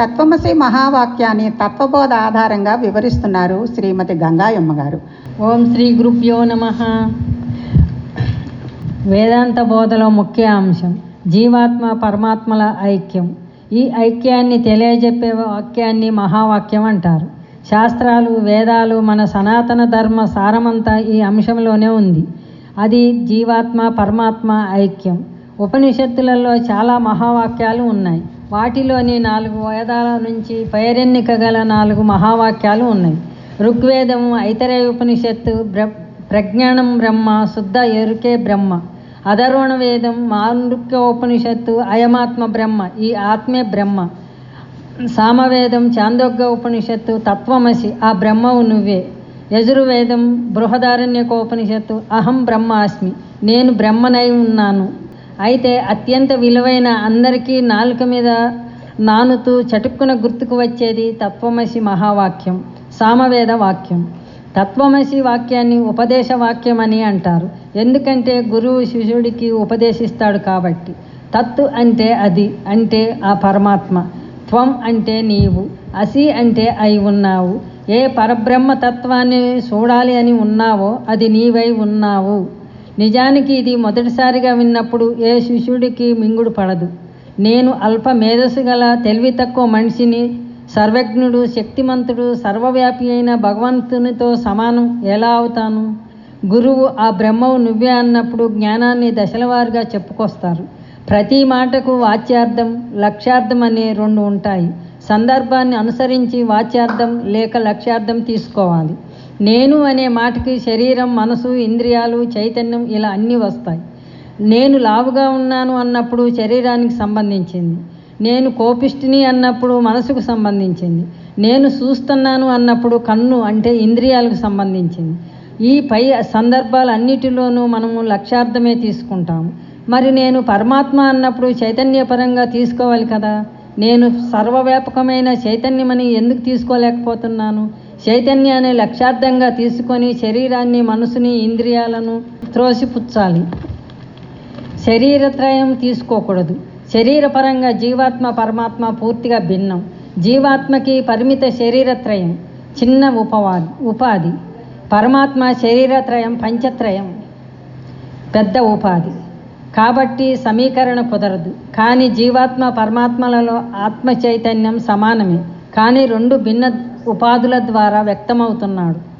తత్వమసి మహావాక్యాన్ని తత్వబోధ ఆధారంగా వివరిస్తున్నారు శ్రీమతి గంగాయమ్మ గారు. ఓం శ్రీ గురుభ్యో నమ. వేదాంత బోధలో ముఖ్య అంశం జీవాత్మ పరమాత్మల ఐక్యం. ఈ ఐక్యాన్ని తెలియజెప్పే వాక్యాన్ని మహావాక్యం అంటారు. శాస్త్రాలు వేదాలు మన సనాతన ధర్మ సారమంతా ఈ అంశంలోనే ఉంది. అది జీవాత్మ పరమాత్మ ఐక్యం. ఉపనిషత్తులలో చాలా మహావాక్యాలు ఉన్నాయి. వాటిలోని నాలుగు వేదాల నుంచి పైరెన్నిక గల నాలుగు మహావాక్యాలు ఉన్నాయి. ఋగ్వేదం ఐతరే ఉపనిషత్తు బ్ర ప్రజ్ఞానం బ్రహ్మ శుద్ధ ఎరుకే బ్రహ్మ. అధర్వణ వేదం మాండుక్య ఉపనిషత్తు అయమాత్మ బ్రహ్మ ఈ ఆత్మే బ్రహ్మ. సామవేదం చాందోగ్య ఉపనిషత్తు తత్వమసి ఆ బ్రహ్మవు నువ్వే. యజుర్వేదం బృహదారణ్యకోపనిషత్తు అహం బ్రహ్మాస్మి నేను బ్రహ్మనై ఉన్నాను. అయితే అత్యంత విలువైన అందరికీ నాలుక మీద నానుతూ చటుక్కున గుర్తుకు వచ్చేది తత్వమసి మహావాక్యం సామవేద వాక్యం. తత్వమసి వాక్యాన్ని ఉపదేశ వాక్యం అని అంటారు. ఎందుకంటే గురువు శిష్యుడికి ఉపదేశిస్తాడు కాబట్టి. తత్తు అంటే అది అంటే ఆ పరమాత్మ. త్వం అంటే నీవు అసి అంటే అయి ఉన్నావు. ఏ పరబ్రహ్మ తత్వాన్ని చూడాలి అని ఉన్నావో అది నీవై ఉన్నావు. నిజానికి ఇది మొదటిసారిగా విన్నప్పుడు ఏ శిష్యుడికి మింగుడు పడదు. నేను అల్ప మేధస్సు గల తెలివి తక్కువ మనిషిని సర్వజ్ఞుడు శక్తిమంతుడు సర్వవ్యాపి అయిన భగవంతునితో సమానం ఎలా అవుతాను? గురువు ఆ బ్రహ్మవు నువ్వే అన్నప్పుడు జ్ఞానాన్ని దశలవారుగా చెప్పుకొస్తారు. ప్రతి మాటకు వాచ్యార్థం లక్ష్యార్థం అనే రెండు ఉంటాయి. సందర్భాన్ని అనుసరించి వాచ్యార్థం లేక లక్ష్యార్థం తీసుకోవాలి. నేను అనే మాటకి శరీరం మనసు ఇంద్రియాలు చైతన్యం ఇలా అన్నీ వస్తాయి. నేను లావుగా ఉన్నాను అన్నప్పుడు శరీరానికి సంబంధించింది. నేను కోపిష్టిని అన్నప్పుడు మనసుకు సంబంధించింది. నేను చూస్తున్నాను అన్నప్పుడు కన్ను అంటే ఇంద్రియాలకు సంబంధించింది. ఈ పై సందర్భాలన్నిటిలోనూ మనము లక్ష్యార్థమే తీసుకుంటాము. మరి నేను పరమాత్మ అన్నప్పుడు చైతన్యపరంగా తీసుకోవాలి కదా? నేను సర్వవ్యాపకమైన చైతన్యమని ఎందుకు తీసుకోలేకపోతున్నాను? చైతన్యాన్ని లక్ష్యార్థంగా తీసుకొని శరీరాన్ని మనసుని ఇంద్రియాలను త్రోసిపుచ్చాలి. శరీరత్రయం తీసుకోకూడదు. శరీరపరంగా జీవాత్మ పరమాత్మ పూర్తిగా భిన్నం. జీవాత్మకి పరిమిత శరీరత్రయం చిన్న ఉపవాది ఉపాధి. పరమాత్మ శరీరత్రయం పంచత్రయం పెద్ద ఉపాధి. కాబట్టి సమీకరణ కుదరదు. కానీ జీవాత్మ పరమాత్మలలో ఆత్మ చైతన్యం సమానమే. కానీ రెండు భిన్న ఉపాధుల ద్వారా వ్యక్తమవుతున్నాడు.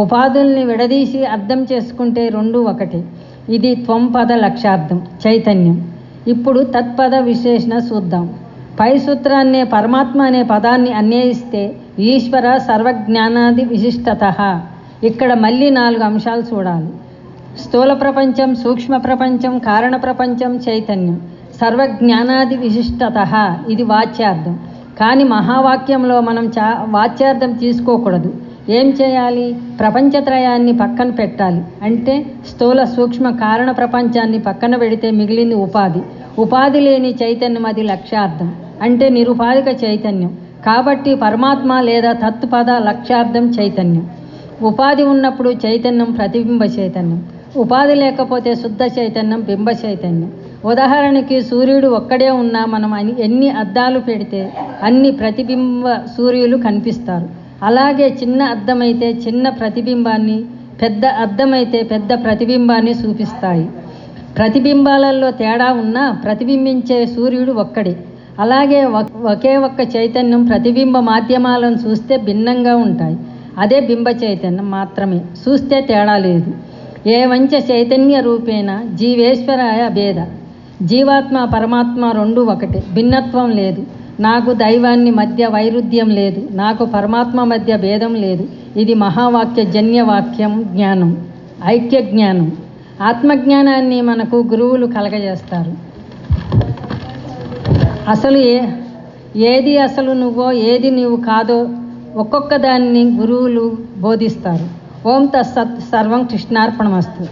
ఉపాధుల్ని విడదీసి అర్థం చేసుకుంటే రెండు ఒకటి. ఇది త్వంపద లక్ష్యార్థం చైతన్యం. ఇప్పుడు తత్పద విశేషణ చూద్దాం. పై సూత్రాన్నే పరమాత్మ అనే పదాన్ని అన్వయిస్తే ఈశ్వర సర్వజ్ఞానాది విశిష్టత. ఇక్కడ మళ్ళీ నాలుగు అంశాలు చూడాలి. స్థూల ప్రపంచం సూక్ష్మ ప్రపంచం కారణ ప్రపంచం చైతన్యం. సర్వజ్ఞానాది విశిష్టత. ఇది వాచ్యార్థం. కానీ మహావాక్యంలో మనం చా వాచ్యార్థం తీసుకోకూడదు. ఏం చేయాలి? ప్రపంచత్రయాన్ని పక్కన పెట్టాలి. అంటే స్థూల సూక్ష్మ కారణ ప్రపంచాన్ని పక్కన పెడితే మిగిలింది ఉపాధి. ఉపాధి లేని చైతన్యం అది లక్ష్యార్థం. అంటే నిరుపాధిక చైతన్యం. కాబట్టి పరమాత్మ లేదా తత్పద లక్ష్యార్థం చైతన్యం. ఉపాధి ఉన్నప్పుడు చైతన్యం ప్రతిబింబ చైతన్యం. ఉపాధి లేకపోతే శుద్ధ చైతన్యం బింబ చైతన్యం. ఉదాహరణకి సూర్యుడు ఒక్కడే ఉన్నా మనం ఎన్ని అద్దాలు పెడితే అన్ని ప్రతిబింబ సూర్యులు కనిపిస్తారు. అలాగే చిన్న అద్దమైతే చిన్న ప్రతిబింబాన్ని పెద్ద అద్దమైతే పెద్ద ప్రతిబింబాన్ని చూపిస్తాయి ప్రతిబింబాలలో తేడా ఉన్నా ప్రతిబింబించే సూర్యుడు ఒక్కడే. అలాగే ఒకే ఒక్క చైతన్యం ప్రతిబింబ మాధ్యమాలను చూస్తే భిన్నంగా ఉంటాయి. అదే బింబ చైతన్యం మాత్రమే. చూస్తే తేడా లేదు. ఏ వంచ చైతన్య రూపేణ జీవేశ్వరాయ భేద జీవాత్మ పరమాత్మ రెండు ఒకటే. భిన్నత్వం లేదు. నాకు దైవాన్ని మధ్య వైరుధ్యం లేదు. నాకు పరమాత్మ మధ్య భేదం లేదు. ఇది మహావాక్య జన్య వాక్యం జ్ఞానం ఐక్య జ్ఞానం. ఆత్మజ్ఞానాన్ని మనకు గురువులు కలగజేస్తారు. అసలు ఏ ఏది అసలు నువ్వో ఏది నీవు కాదో ఒక్కొక్క దాన్ని గురువులు బోధిస్తారు. ओम तत्सत सर्वं कृष्णार्पणमस्तु।